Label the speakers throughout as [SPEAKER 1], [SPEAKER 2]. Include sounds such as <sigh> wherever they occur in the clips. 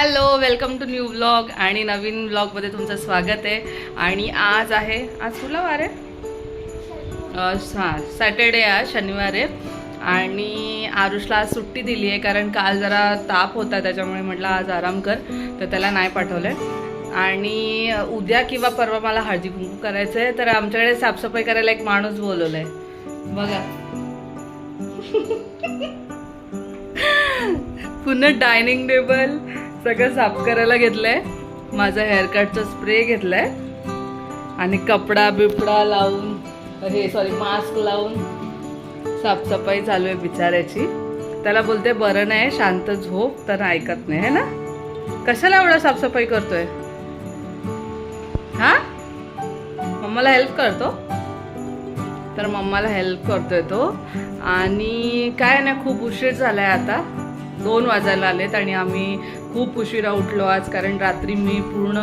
[SPEAKER 1] Hello welcome to new blog आणि नवीन ब्लॉगमध्ये तुमचं स्वागत आहे. आणि आज आहे आज कुठला वार आहे हां सॅटर्डे आज शनिवार आहे. आणि आरुषला आज सुट्टी दिली आहे कारण काल जरा ताप होता त्याच्यामुळे म्हटलं आज आराम कर तर त्याला नाही पाठवलं आणि उद्या किंवा परवा मला हळदी कुंकू करायचं आहे तर आमच्याकडे साफसफाई करायला एक माणूस बोलवलं आहे बघा. <laughs> पुन्हा डायनिंग टेबल सगळं साफ करायला घेतलंय. माझा हेअरकटचा स्प्रे घेतलाय. आणि कपडा बिपडा लावून हे सॉरी मास्क लावून साफसफाई चालू आहे बिचाऱ्याची. त्याला बोलते बरं नाही शांत झोप तर ऐकत नाही. है ना? कशाला एवढं साफसफाई करतोय? हा? मम्माला हेल्प करतो? तर मम्माला हेल्प करतोय तो. आणि काय नाही खूप उशीर झालाय आता. दोन वाजायला आलेत आणि आम्ही खूप उशिरा उठलो आज कारण रात्री मी पूर्ण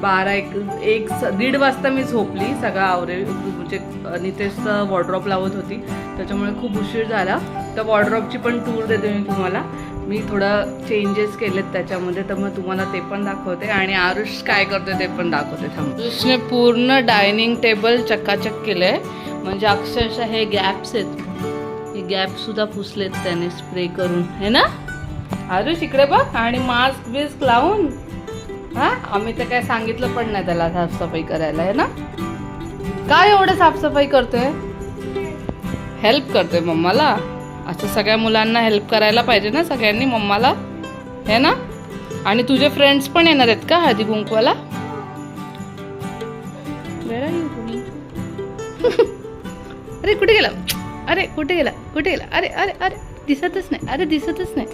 [SPEAKER 1] बारा एक एक स- दीड वाजता मी झोपली सगळं आवरे म्हणजे नितेशचं वॉर्ड्रॉप लावत होती. त्याच्यामुळे खूप उशीर झाला. तर वॉर्ड्रॉपची पण टूर देते मी तुम्हाला. मी थोडं चेंजेस केलेत त्याच्यामध्ये तर मग तुम्हाला ते पण दाखवते. आणि आरुष काय करतोय ते पण दाखवते थांब. आरुषने पूर्ण डायनिंग टेबल चक्काचक केलंय. म्हणजे अक्षरशः हे गॅप्स आहेत. हे गॅप सुद्धा पुसलेत त्याने स्प्रे करून. है ना? आरुष इकडे बघ. आणि मास्क बिस्क लावून. हा? आम्ही तर काय सांगितलं पण नाही त्याला साफसफाई करायला आहे ना? काय एवढं साफसफाई करतोय? हेल्प करतोय मम्माला. असं सगळ्या मुलांना हेल्प करायला पाहिजे ना सगळ्यांनी मम्माला. हे ना? आणि तुझे फ्रेंड्स पण येणार आहेत का हळदी कुंकवाला? <laughs> अरे कुठे गेला? अरे कुठे गेला? कुठे गेला? अरे अरे अरे दिसतच नाही. अरे दिसतच नाही.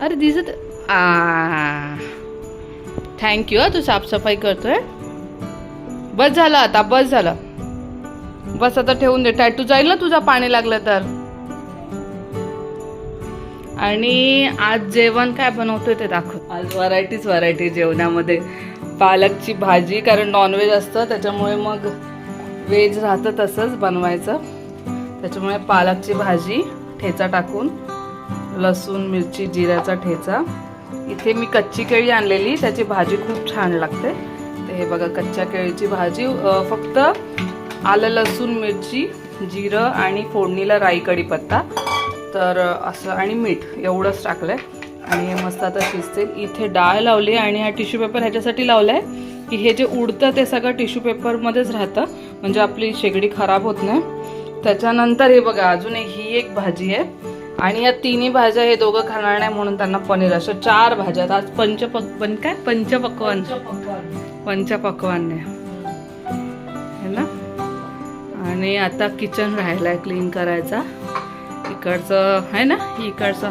[SPEAKER 1] अरे दिसत आ. थँक्यू तू साफसफाई करतोय. बस झालं आता बस झालं. बस आता ठेवून दे. टॅटू जाईल ना तुझा पाणी लागलं तर. आणि आज जेवण काय बनवतोय ते दाखव. आज व्हरायटीच व्हरायटी जेवणामध्ये पालकची भाजी कारण नॉनव्हेज असतं त्याच्यामुळे मग व्हेज राहतं तसंच बनवायचं. त्याच्यामुळे पालकची भाजी ठेचा टाकून लसूण मिरची जिऱ्याचा ठेचा. इथे मी कच्ची केळी आणलेली त्याची भाजी खूप छान लागते. तर हे बघा कच्च्या केळीची भाजी. फक्त आलं लसूण मिरची जिरं आणि फोडणीला राई कढीपत्ता. तर असं आणि मीठ एवढंच टाकलंय. आणि हे मस्त आता शिजते. इथे डाळ लावली आणि हा टिश्यू पेपर ह्याच्यासाठी लावलाय की हे जे उडतं ते सगळं टिश्यू पेपरमध्येच राहतं. म्हणजे आपली शेगडी खराब होत नाही. त्याच्यानंतर हे बघा अजून एक ही एक भाजी आहे. आणि या तिन्ही भाज्या हे दोघं खाणार नाही म्हणून त्यांना पनीर अशा चार भाज्या. आज पंचपक पण काय? पंचपक्वान पंचपक्वान आहे. ना? आणि आता किचन राहिलाय क्लीन करायचा. इकडचं आहे ना? इकडचं.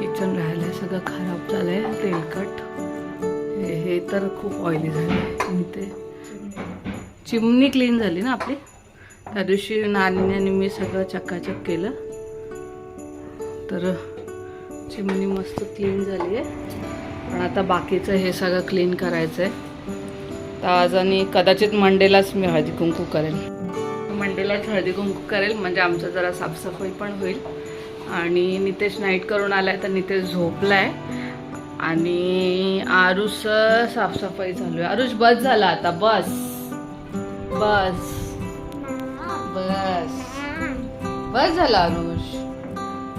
[SPEAKER 1] किचन राहिलंय सगळं खराब झालंय तेलकट. हे हे तर खूप ऑइली झालंय. आणि ते चिमणी क्लीन झाली ना आपली? त्या दिवशी नानीने मी सगळं चकाचक केलं. तर चिमणी मस्त क्लीन झाली आहे पण आता बाकीचं हे सगळं क्लीन करायचं आहे तर आज आणि कदाचित मंडेलाच मी हळदी कुंकू करेल मंडेलाच हळदी कुंकू करेल म्हणजे आमचं जरा साफसफाई पण होईल. आणि नितेश नाईट करून आलाय तर नितेश झोपला आहे आणि आरुष साफसफाई चालू आहे. आरुष बस झाला आता बस. बस. बस. बस झाला आरुष.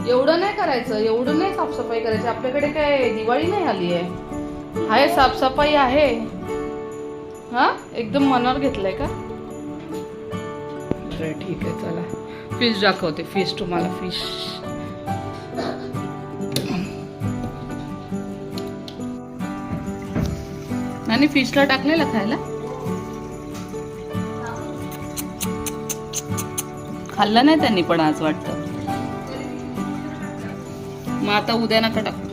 [SPEAKER 1] एवढं नाही करायचं एवढं नाही साफसफाई करायची. आपल्याकडे काय दिवाळी नाही आली आहे. आहे साफसफाई आहे. हा? एकदम मनावर घेतलंय का? ठीक आहे चला. फिश दाखवते फिश तुम्हाला फिश आणि फिशला टाकलेलं खायला? खाल्लं नाही त्यांनी पण आज वाटतं. मग आता उद्या नका टाकू.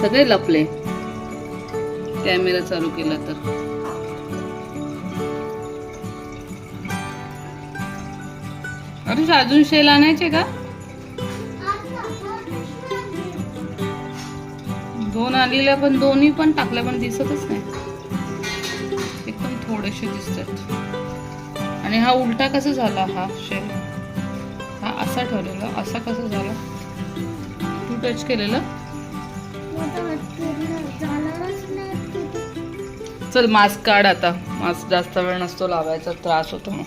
[SPEAKER 1] सगळे लपले. कॅमेरा चालू केला तर. अरे अजून शेल आणायचे का? दोन आणलेल्या पण दोन्ही पण टाकल्या पण दिसतच नाही. कसे दिसतात. आणि हा उलटा कसा झाला हा शेल हा असा ठेवलेला असा कसा झाला? तू टच केलेलं? चल मास्क काढ आता. मास्क जास्त वेळ नसतो लावायचा त्रास होतो मग.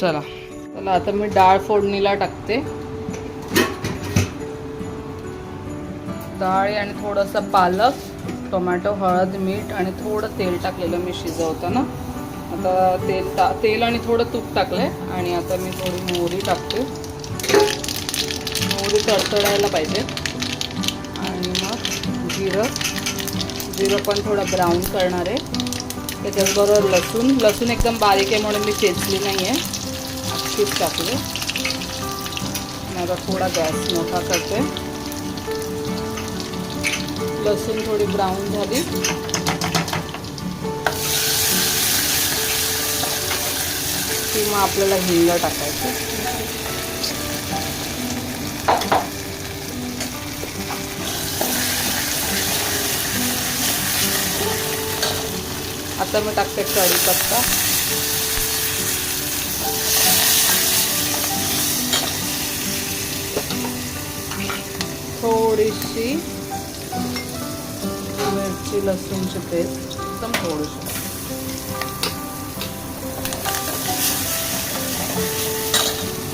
[SPEAKER 1] चला. चला आता मी डाळ फोडणीला टाकते. डाळ आणि थोडंसं पालक. टोमॅटो हळद मीठ आणि थोडं तेल टाकलेलं मी शिजवताना आता तेल टा तेल आणि थोडं तूप टाकलंय आणि आता मी थोडी मोहरी टाकते. मोहरी तडतडायला पाहिजे. आणि मग जिरं. जिरं पण थोडं ब्राऊन करणार आहे. त्याच्याचबरोबर लसूण. लसूण एकदम बारीक आहे म्हणून मी चेचली नाही आहे अख्खीच टाकले. आणि आता थोडा गॅस मोठा करते. लसूण थोडी ब्राऊन झाली. की मग आपल्याला हिंग टाकायचं. आता मी टाकते कढीपत्ता. थोडीशी मिरची लसूणची पेस्ट एकदम थोडीशी.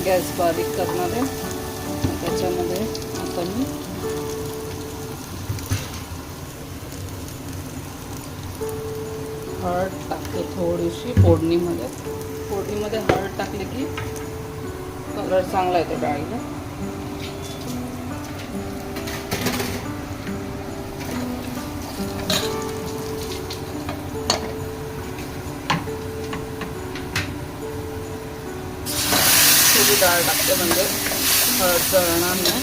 [SPEAKER 1] गॅस बारीक करणार आहे. त्याच्यामध्ये आता मी हळद टाकते थोडीशी फोडणीमध्ये. फोडणीमध्ये हळद टाकली की कलर चांगला येतो डाळीला. डाळ टाकते म्हणजे. हळद जळणार नाही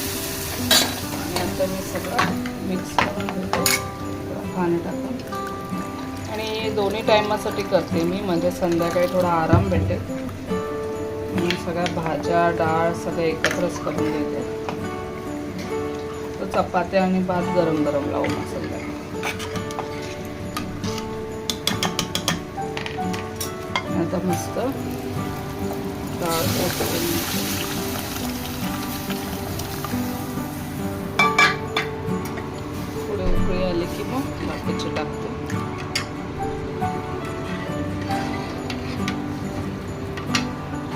[SPEAKER 1] आणि आता मी सगळं मिक्स करून घेतो. पाणी टाकून. आणि दोन्ही टायमासाठी करते मी म्हणजे संध्याकाळी थोडा आराम भेटेल. मी सगळ्या भाज्या डाळ सगळं एकत्रच करून देते तो चपात्या आणि भात गरम गरम लावून मग संध्याकाळी. आता मस्त थोडी उकळी आली की मग बाकीचे टाकते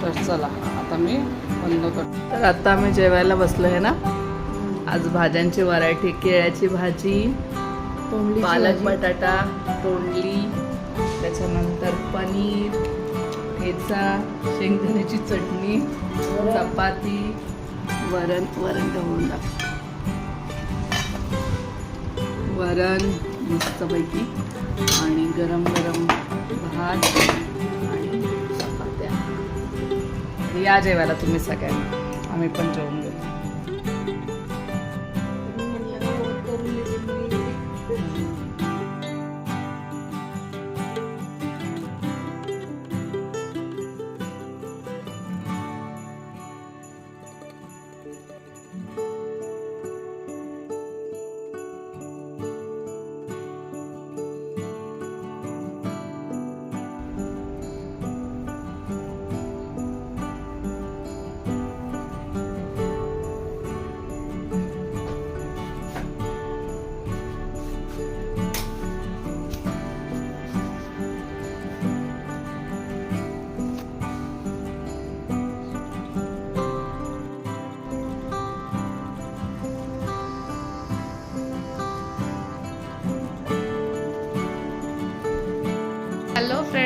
[SPEAKER 1] तर चला आता मी बंद करतो तर आता आम्ही जेवायला बसलो आहे ना. आज भाज्यांची व्हरायटी केळ्याची भाजी पालक बटाटा तोंडली त्याच्यानंतर पनीर ठेचा शेंगदाण्याची चटणी चपाती वरण वरण गहून वरण मस्तपैकी आणि गरम गरम भात आणि चपात्या. या जेवायला तुम्ही सगळ्यांना. आम्ही पण जेवून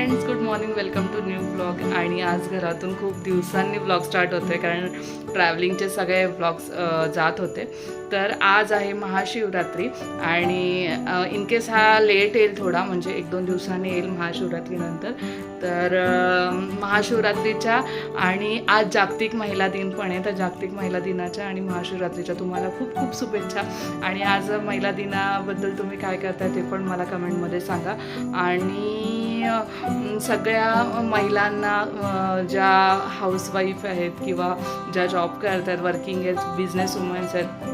[SPEAKER 1] घेऊ hello friends good morning welcome to new blog आणि आज घरातून खूप दिवसांनी ब्लॉग स्टार्ट होते कारण ट्रॅव्हलिंगचे सगळे ब्लॉग्स जात होते. तर आज आहे महाशिवरात्री आणि इन केस हा लेट येईल थोडा म्हणजे एक दोन दिवसांनी येईल महाशिवरात्रीनंतर तर महाशिवरात्रीच्या आणि आज जागतिक महिला दिन पण आहे. तर जागतिक महिला दिनाच्या आणि महाशिवरात्रीच्या तुम्हाला खूप खूप शुभेच्छा. आणि आज महिला दिनाबद्दल तुम्ही काय करताय ते पण मला कमेंटमध्ये सांगा. आणि सग सगळ्या महिलांना ज्या हाऊसवाईफ आहेत किंवा ज्या जॉब करतात वर्किंग आहेत बिझनेस वुमन्स आहेत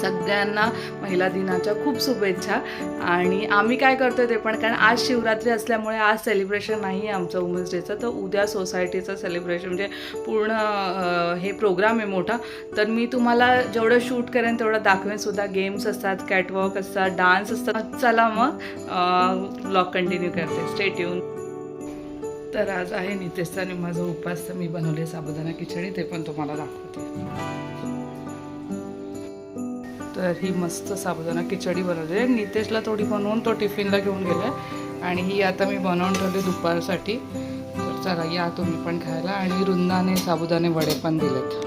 [SPEAKER 1] सगळ्यांना महिला दिनाच्या खूप शुभेच्छा. आणि आम्ही काय करतोय ते पण कारण आज शिवरात्री असल्यामुळे आज सेलिब्रेशन नाही आहे आमचं वुमन्स डेचं तर उद्या सोसायटीचं सेलिब्रेशन म्हणजे पूर्ण हे प्रोग्राम आहे मोठा. तर मी तुम्हाला जेवढं शूट करेन तेवढं दाखवेन सुद्धा. गेम्स असतात कॅटवॉक असतात डान्स असतात. चला मग ब्लॉग कंटिन्यू करते. स्टेट येऊन तर आज आहे नितेशचा आणि माझा उपास तर मी बनवले साबुदाणा खिचडी ते पण तुम्हाला दाखवते. तर ही मस्त साबुदाणा खिचडी बनवली आहे. नितेशला थोडी बनवून तो टिफिनला घेऊन गेला आणि ही आता मी बनवून ठेवली दुपारसाठी. तर चला या तुम्ही पण खायला. आणि रुंदाने साबुदाणे वडे पण दिलेत.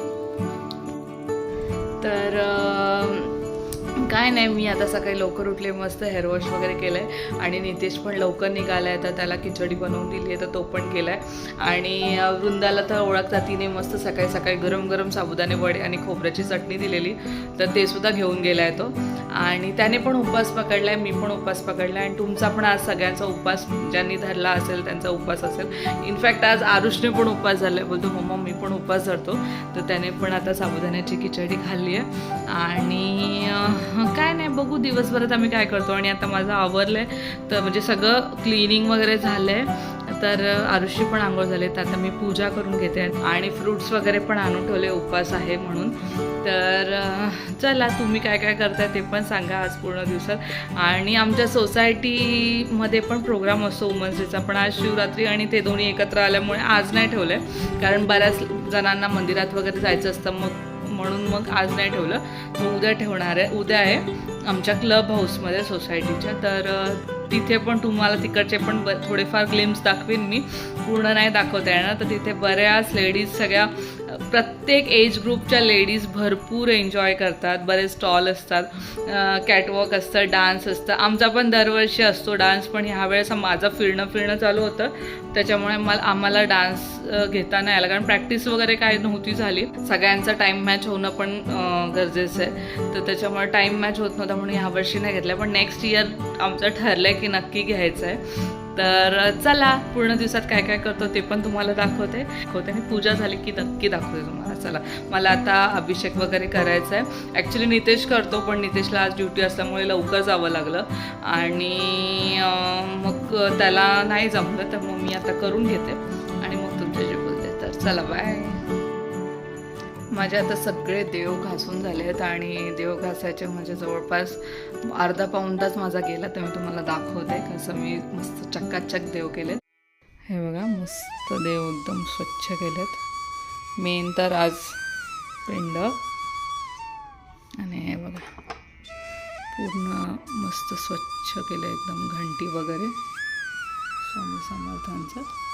[SPEAKER 1] तर काय नाही मी आता सकाळी लवकर उठले मस्त हेअरवॉश वगैरे केलं आहे आणि नितेश पण लवकर निघाला आहे तर त्याला खिचडी बनवून दिली आहे तर तो पण केला आहे आणि वृंदाला तर ओळखता तिने मस्त सकाळी सकाळी गरम गरम साबुदाणे वडे आणि खोबऱ्याची चटणी दिलेली. तर ते सुद्धा घेऊन गेला आहे तो. आणि त्याने पण उपवास पकडला आहे मी पण उपवास पकडला आहे आणि तुमचा पण आज सगळ्यांचा उपवास ज्यांनी धरला असेल त्यांचा उपवास असेल. इनफॅक्ट आज आरुषने पण उपवास झाला आहे बोलतो मम्मा मी पण उपवास धरतो. तर त्याने पण आता साबुदाण्याची खिचडी खाल्ली आहे. आणि काय नाही बघू दिवसभरात आम्ही काय करतो. आणि आता माझं आवरलं आहे तर म्हणजे सगळं क्लिनिंग वगैरे झालं आहे तर आरुषी पण आंघोळ झाले तर आता मी पूजा करून घेते आणि फ्रुट्स वगैरे पण आणून ठेवले. उपवास आहे म्हणून. तर चला तुम्ही काय काय करताय ते पण सांगा आज पूर्ण दिवसात. आणि आमच्या सोसायटीमध्ये पण प्रोग्राम असतो वुमन्स डेचा पण आज शिवरात्री आणि ते दोन्ही एकत्र आल्यामुळे आज नाही ठेवलं आहे कारण बऱ्याच जणांना मंदिरात वगैरे जायचं असतं. मग म्हणून मग आज नाही ठेवलं. मग उद्या ठेवणार आहे. उद्या आहे आमच्या क्लब हाऊसमध्ये सोसायटीच्या तर तिथे पण तुम्हाला तिकडचे पण ब थोडेफार ग्लिम्स दाखवीन मी. पूर्ण नाही दाखवता येणार तर तिथे बऱ्याच लेडीज सगळ्या प्रत्येक एज ग्रुपच्या लेडीज भरपूर एन्जॉय करतात. बरेच स्टॉल असतात कॅटवॉक असतं डान्स असतं. आमचा पण दरवर्षी असतो डान्स पण ह्यावेळेस माझं फिरणं फिरणं चालू होतं. त्याच्यामुळे मला आम्हाला डान्स घेता नाही आला कारण प्रॅक्टिस वगैरे काय नव्हती झाली. सगळ्यांचा टाईम मॅच होणं पण गरजेचं आहे. तर त्याच्यामुळे टाईम मॅच होत नव्हता म्हणून ह्यावर्षी नाही घेतला. पण नेक्स्ट इयर आमचं ठरलं आहे की नक्की घ्यायचं आहे तर चला पूर्ण दिवसात काय काय करतो ते पण तुम्हाला दाखवते. दाखवते आणि पूजा झाली की नक्की दाखवते तुम्हाला. चला मला आता अभिषेक वगैरे करायचा आहे ॲक्च्युली नितेश करतो पण नितेशला आज ड्युटी असल्यामुळे लवकर जावं लागलं. आणि मग त्याला नाही जमलं तर मग मी आता करून घेते. आणि मग तुमच्याशी बोलते. तर चला बाय माझे आता सगळे देव घासून झाले आहेत आणि देव घासायचे म्हणजे जवळपास अर्धा पाऊण तास माझा गेला तर मी तुम्हाला दाखवते कसं मी मस्त चक्काचक देव केलेत. हे बघा मस्त देव एकदम स्वच्छ केलेत. मेन तर आज पिंड. आणि हे बघा पूर्ण मस्त स्वच्छ केलं एकदम घंटी वगैरे. स्वामी समर्थांचं.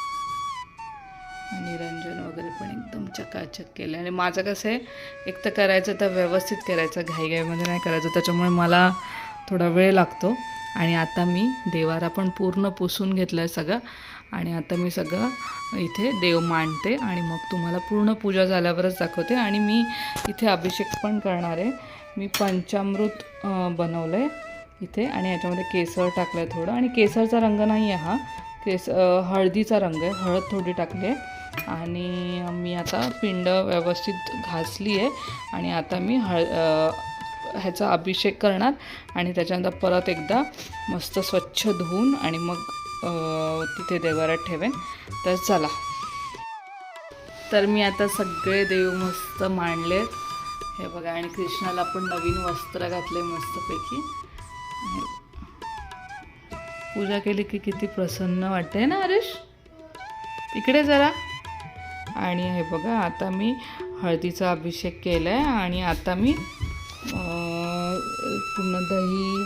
[SPEAKER 1] आणि रंजन वगैरे पण एकदम चकाचक केलं आणि माझं कसं आहे एक तर करायचं तर व्यवस्थित करायचं घाईघाईमध्ये नाही करायचं त्याच्यामुळे मला थोडा वेळ लागतो. आणि आता मी देवारा पण पूर्ण पुसून घेतलं आहे सगळं. आणि आता मी सगळं इथे देव मांडते आणि मग तुम्हाला पूर्ण पूजा झाल्यावरच दाखवते. आणि मी इथे अभिषेक पण करणार आहे. मी पंचामृत बनवलं आहे इथे आणि याच्यामध्ये केसर टाकलं आहे थोडं. आणि केसरचा रंग नाही आहे हा. केस हळदीचा रंग आहे. हळद थोडी टाकली आहे आणि मी आता पिंड व्यवस्थित घासली आहे. आणि आता मी हळ ह्याचा अभिषेक करणार. आणि त्याच्यानंतर परत एकदा मस्त स्वच्छ धुवून आणि मग तिथे देवारात ठेवेन. तर चला. तर मी आता सगळे देव मस्त मांडलेत. हे बघा आणि कृष्णाला पण नवीन वस्त्र घातले मस्तपैकी. पूजा केली की किती प्रसन्न वाटते ना हरीश? इकडे जरा. आणि हे बघा आता मी हळदीचा अभिषेक केला आहे आणि आता मी पूर्ण दही.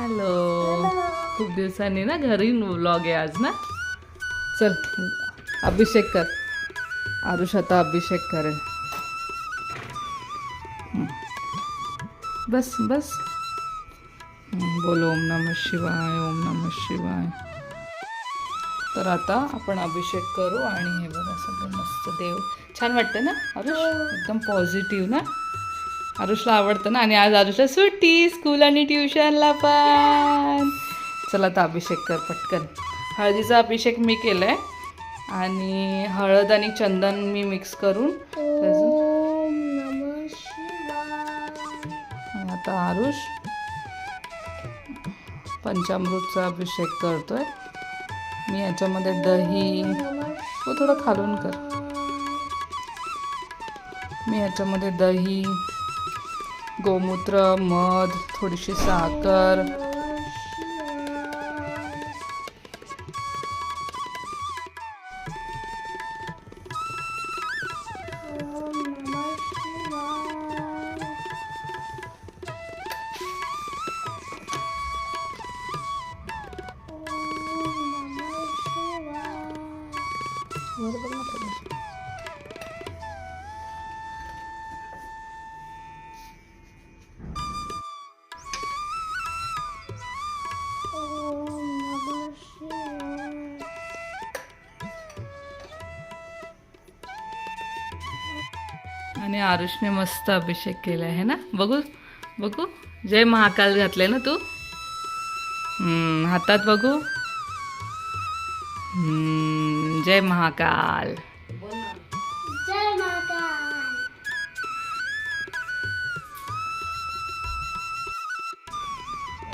[SPEAKER 1] हॅलो. खूप दिवसांनी ना घरी व्लॉग आहे आज ना? चल अभिषेक कर. आरुष आता अभिषेक करेल. बस बस. बोलो ओम नम शिवाय ओम नम शिवाय. तर आता आपण अभिषेक करू आणि हे बघा सगळं मस्त देव. छान वाटतं ना आरुष? एकदम पॉझिटिव्ह ना? आरुषला आवडतं ना? आणि आज आरुषला सुट्टी स्कूल आणि ट्युशनला पण. चला आता अभिषेक कर पटकन. हळदीचा अभिषेक मी केला आहे आणि हळद आणि चंदन मी मिक्स करून. आता आरुष पंचामृतचा अभिषेक करतोय. मी याच्यामध्ये दही व थोडं खालून कर. मी याच्यामध्ये दही गोमूत्र मध थोडीशी साखर आणि आरुषने मस्त अभिषेक केला आहे ना? बघू बघू. जय महाकाल घातले ना तू? हातात बघू. हम्म, जय महाकाल.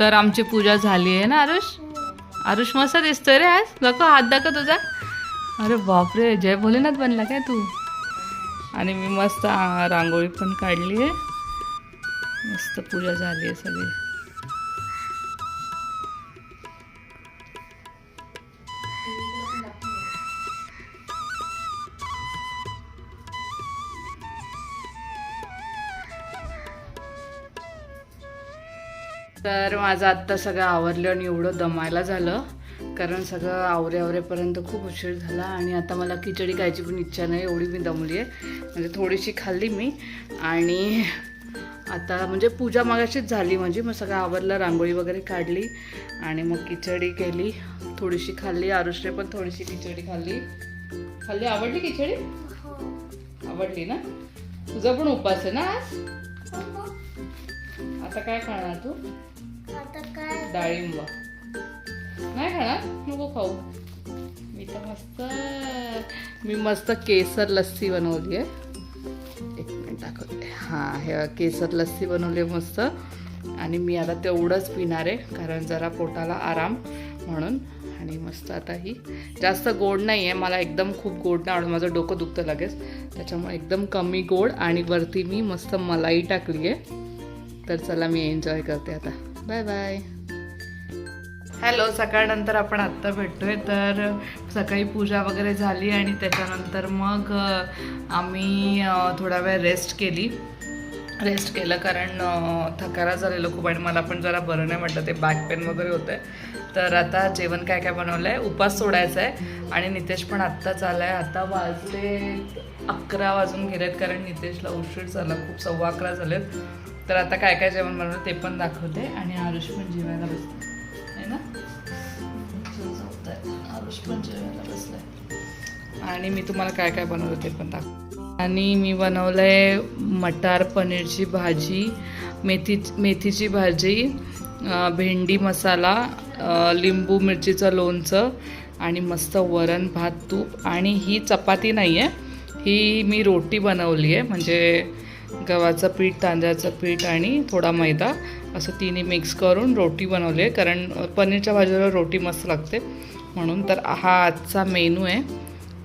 [SPEAKER 1] तर आमची पूजा झाली आहे ना आरुष? आरुष मस्त दिसतोय रे आज. दाखव हात दाखव तुझा. अरे बापरे जय भोलेनाथ बनला काय तू? आणि मी मस्त रांगोळी पण काढली आहे. मस्त पूजा झाली आहे सगळी. तर माझं आत्ता सगळं आवरलं आणि एवढं दमायला झालं. कारण सगळं आवरे आवरेपर्यंत खूप उशीर झाला आणि आता मला खिचडी खायची पण इच्छा नाही एवढी मी दमली आहे. म्हणजे थोडीशी खाल्ली मी आणि आता म्हणजे पूजा मागाशीच झाली म्हणजे मग सगळं आवरलं रांगोळी वगैरे काढली आणि मग खिचडी केली थोडीशी खाल्ली आरुषने पण थोडीशी खिचडी खाल्ली. खाल्ली? आवडली खिचडी? आवडली ना? तुझा पण उपास आहे ना आज? आता काय खाणार तू? डाळिंब. नाही खाणार? नको खाऊ. मी तर मस्त मी मस्त केसर लस्सी बनवली आहे. एक मिनिट दाखवते. हां हे केसर लस्सी बनवली आहे मस्त. आणि मी आता तेवढंच पिणार आहे कारण जरा पोटाला आराम म्हणून. आणि मस्त आता ही जास्त गोड नाही आहे मला एकदम खूप गोड नाही आवडत माझं डोकं दुखतं लगेच. त्याच्यामुळे एकदम कमी गोड आणि वरती मी मस्त मलाई टाकली आहे. तर चला मी एन्जॉय करते आता. बाय बाय हॅलो सकाळनंतर आपण आत्ता भेटतोय. तर सकाळी पूजा वगैरे झाली आणि त्याच्यानंतर मग आम्ही थोडा वेळ रेस्ट केली. रेस्ट केलं कारण थकारा झालेलं खूप आणि मला पण जरा बरं नाही वाटलं. ते बॅक पेन वगैरे होतं तर आता जेवण काय काय बनवलं आहे उपास सोडायचा आहे आणि नितेश पण आत्ताच आला आहे आता वाजले अकरा वाजून गेलेत कारण नितेशला उशीर झाला. खूप सव्वा अकरा झालेत. तर आता काय काय जेवण बनवलं ते पण दाखवते आणि आरुष पण जेवायला बसते आहे ना? आरुष पण जेवायला बसलाय आणि मी तुम्हाला काय काय बनवलं ते पण दाखव आणि मी बनवलंय मटार पनीरची भाजी मेथी मेथीची भाजी भेंडी मसाला लिंबू मिरचीचं लोणचं आणि मस्त वरण भात तूप आणि ही चपाती नाही आहे ही मी रोटी बनवली आहे म्हणजे गव्हाचं पीठ तांदळाचं पीठ आणि थोडा मैदा असं तिन्ही मिक्स करून रोटी बनवली आहे. कारण पनीरच्या भाजीला रोटी मस्त लागते. म्हणून तर हा आजचा मेनू आहे.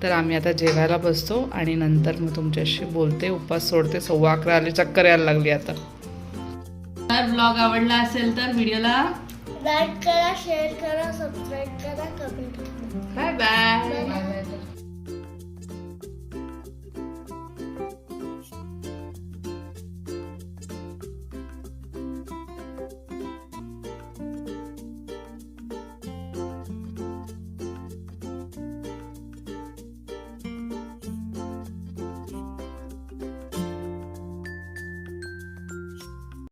[SPEAKER 1] तर आम्ही आता जेवायला बसतो आणि नंतर मी तुमच्याशी बोलते उपास सोडते. सव्वा अकरा आले चक्कर यायला लागली आता. तर ब्लॉग आवडला असेल तर व्हिडिओला
[SPEAKER 2] लाईक करा शेअर करा सबस्क्राईब करा